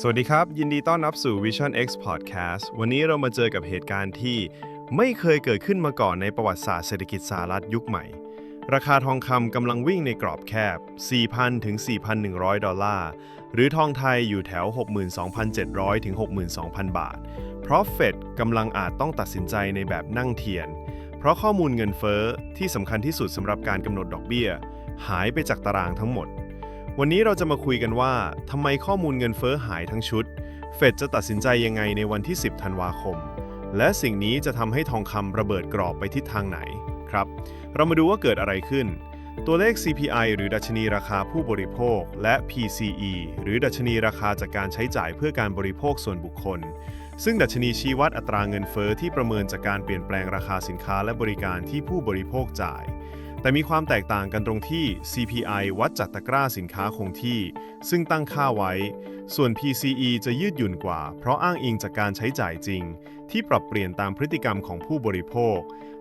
สวัสดีครับ ยินดีต้อนรับสู่ Vision X Podcast วันนี้เรามาเจอกับเหตุการณ์ที่ไม่เคยเกิดขึ้นมาก่อนในประวัติศาสตร์เศรษฐกิจสหรัฐยุคใหม่ ราคาทองคำกำลังวิ่งในกรอบแคบ 4,000 ถึง 4,100 ดอลลาร์ หรือทองไทยอยู่แถว 62,700 ถึง 62,000 บาท เพราะเฟดกำลังอาจต้องตัดสินใจในแบบนั่งเทียน เพราะข้อมูลเงินเฟ้อที่สำคัญที่สุดสำหรับการกำหนดดอกเบี้ย หายไปจากตารางทั้งหมด วันนี้เราจะมาคุยกันว่าทำไมข้อมูลเงินเฟ้อหายทั้งชุด เฟดจะตัดสินใจยังไงในวันที่ 10 ธันวาคม และสิ่งนี้จะทำให้ทองคำระเบิดกรอบไปทิศทางไหนครับ เรามาดูว่าเกิดอะไรขึ้น ตัวเลข CPI หรือดัชนีราคาผู้บริโภค และ PCE หรือดัชนีราคาจากการใช้จ่ายเพื่อการบริโภคส่วนบุคคล ซึ่งดัชนีชี้วัดอัตราเงินเฟ้อที่ประเมินจากการเปลี่ยนแปลงราคาสินค้าและบริการที่ผู้บริโภคจ่าย แต่มีความแตกต่างกันตรงที่ CPI วัดจากตะกร้าสินค้าคงที่ ซึ่งตั้งค่าไว้ ส่วน PCE จะยืดหยุ่นกว่า เพราะอ้างอิงจากการใช้จ่ายจริง ที่ปรับเปลี่ยนตามพฤติกรรมของผู้บริโภค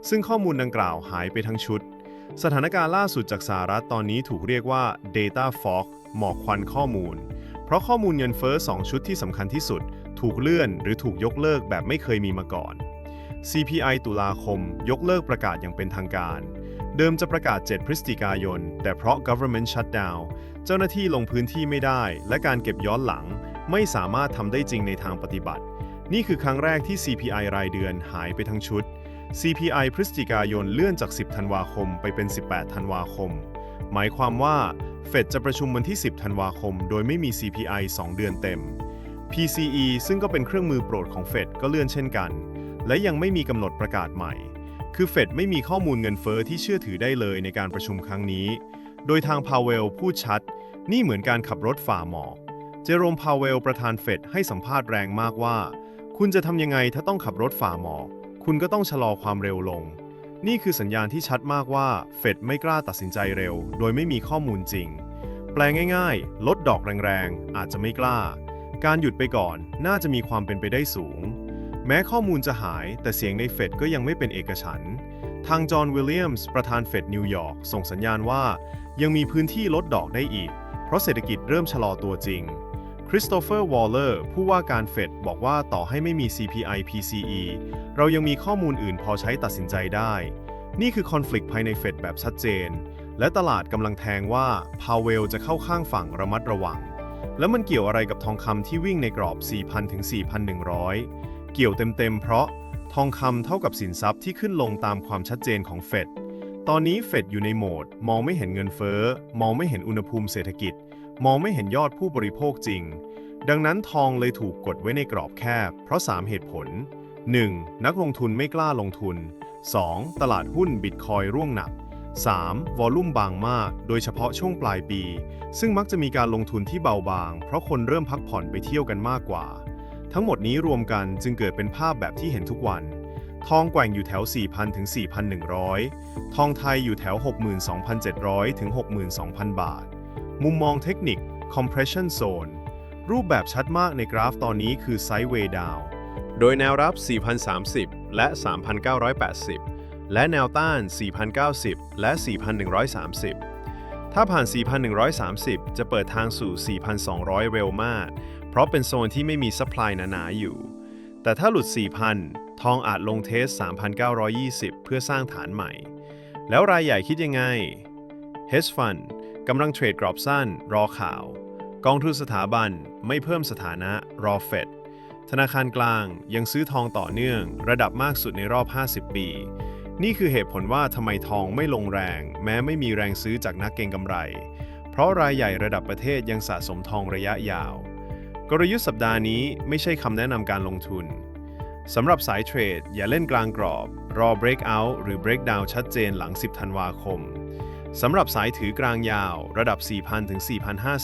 ซึ่งข้อมูลดังกล่าวหายไปทั้งชุด สถานการณ์ล่าสุดจากสหรัฐตอนนี้ถูกเรียกว่า Data Fog หมอกควันข้อมูล เพราะข้อมูลเงินเฟ้อ 2 ชุดที่สำคัญที่สุด ถูกเลื่อนหรือถูกยกเลิกแบบไม่เคยมีมาก่อน CPI ตุลาคม ยกเลิกประกาศอย่างเป็นทางการ เดิมจะประกาศ 7 พฤศจิกายน แต่เพราะ government shutdown เจ้าหน้าที่ลงพื้นที่ไม่ได้ และการเก็บย้อนหลัง ไม่สามารถทำได้จริงในทางปฏิบัติ นี่คือครั้งแรกที่ CPI รายเดือนหายไปทั้งชุด CPI พฤศจิกายนเลื่อนจาก 10 ธันวาคมไปเป็น 18 ธันวาคม หมายความว่าเฟดจะประชุมวันที่ 10 ธันวาคม โดยไม่มี CPI 2 เดือนเต็ม PCE ซึ่งก็เป็นเครื่องมือโปรดของเฟดก็เลื่อนเช่นกัน และยังไม่มีกำหนดประกาศใหม่ คือเฟดไม่มีข้อมูลเงินเฟอ้อที่เชื่อถือได้เลยในการประชุมครั้งนี้ โดยทางพาเวลพูดชัด นี่เหมือนการขับรถฝ่าหมอก เจโรมพาเวลประธานเฟดให้สัมภาษณ์แรงมากว่า คุณจะทำยังไงถ้าต้องขับรถฝ่าหมอก คุณก็ต้องชะลอความเร็วลง นี่คือสัญญาณที่ชัดมากว่าเฟดไม่กล้าตัดสินใจเร็ว โดยไม่มีข้อมูลจริง แปลง่ายๆ ลดดอกแรงๆอาจจะไม่กล้า การหยุดไปก่อนน่าจะมีความเป็นไปได้สูง แม้ข้อมูลจะหายแต่เสียงในเฟดก็ยังไม่เป็นเอกฉันท์ทางจอห์นวิลเลียมส์ประธานเฟดนิวยอร์กส่งสัญญาณว่า ยังมีพื้นที่ลดดอกได้อีก เพราะเศรษฐกิจเริ่มชะลอตัวจริงคริสโตเฟอร์วอลเลอร์ผู้ว่าการเฟดบอกว่าต่อให้ไม่มี CPI PCE เรายังมีข้อมูลอื่นพอใช้ตัดสินใจได้ นี่คือคอน FLICT ภายในเฟดแบบชัดเจน และตลาดกำลังแทงว่าพาวเวลจะเข้าข้างฝั่งระมัดระวัง แล้วมันเกี่ยวอะไรกับทองคำที่วิ่งในกรอบ 4,000ถึง4,100 เกี่ยวเต็มๆ เพราะทองคำเท่ากับสินทรัพย์ที่ขึ้นลงตามความชัดเจนของเฟด ตอนนี้เฟดอยู่ในโหมด มองไม่เห็นเงินเฟ้อ มองไม่เห็นอุณหภูมิเศรษฐกิจ มองไม่เห็นยอดผู้บริโภคจริง ดังนั้นทองเลยถูกกดไว้ในกรอบแคบ เพราะ 3 เหตุผล 1. นักลงทุนไม่กล้าลงทุน 2. ตลาดหุ้นบิตคอยร่วงหนัก 3. วอลลุ่มบางมาก โดยเฉพาะช่วงปลายปี ซึ่งมักจะมีการลงทุนที่เบาบาง เพราะคนเริ่มพักผ่อนไปเที่ยวกันมากกว่า ทั้งหมดนี้รวมกันจึงเกิดเป็นภาพแบบที่เห็นทุกวัน ทองแกว่งอยู่แถว 4,000 ถึง 4,100 ทองไทยอยู่แถว 62,700 ถึง 62,000 บาท มุมมองเทคนิค compression zone รูปแบบชัดมากในกราฟตอนนี้คือ sideways down โดยแนวรับ 4,030 และ 3,980 และแนวต้าน 4,090 และ 4,130 ถ้าผ่าน 4,130 จะเปิดทางสู่ 4,200 เร็วมาก เพราะเป็นโซนที่ไม่มีซัพพลายหนาๆอยู่ แต่ถ้าหลุด 4,000 ทองอาจลงเทส 3,920 เพื่อสร้างฐานใหม่ แล้วรายใหญ่คิดยังไง Hedge Fund กำลังเทรดกรอบสั้น รอข่าว กองทุนสถาบันไม่เพิ่มสถานะ รอเฟดธนาคารกลางยังซื้อทองต่อเนื่อง ระดับมากสุดในรอบ 50 ปี นี่คือเหตุผลว่าทำไมทองไม่ลงแรง แม้ไม่มีแรงซื้อจากนักเก็งกำไร เพราะรายใหญ่ระดับประเทศยังสะสมทองระยะยาว กลยุทธ์สัปดาห์นี้ไม่ใช่คำแนะนำการลงทุนสำหรับสายเทรด อย่าเล่นกลางกรอบ รอ breakout หรือ breakdown ชัดเจนหลัง 10 ธันวาคมสำหรับสายถือกลางยาว ระดับ 4,000 ถึง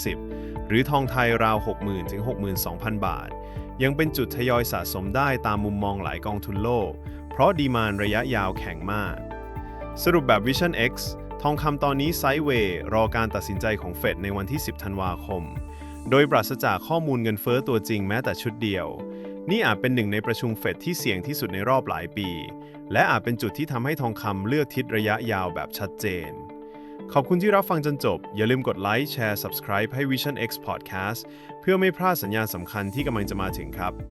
4,050 หรือทองไทยราว 60,000 ถึง 62,000 บาท ยังเป็นจุดทยอยสะสมได้ตามมุมมองหลายกองทุนโลก เพราะดีมานระยะยาวแข็งมาก สรุปแบบ Vision X ทองคำตอนนี้ไซด์เวย์รอการตัดสินใจของเฟดในวันที่ 10 ธันวาคม โดยปราศจากข้อมูลเงินเฟ้อตัวจริงแม้แต่ชุดเดียว นี่อาจเป็นหนึ่งในประชุมเฟดที่เสี่ยงที่สุดในรอบหลายปี และอาจเป็นจุดที่ทำให้ทองคำเลือกทิศระยะยาวแบบชัดเจน ขอบคุณที่รับฟังจนจบ อย่าลืมกดไลค์แชร์ subscribe ให้ Vision X Podcast เพื่อไม่พลาดสัญญาณสำคัญที่กำลังจะมาถึงครับ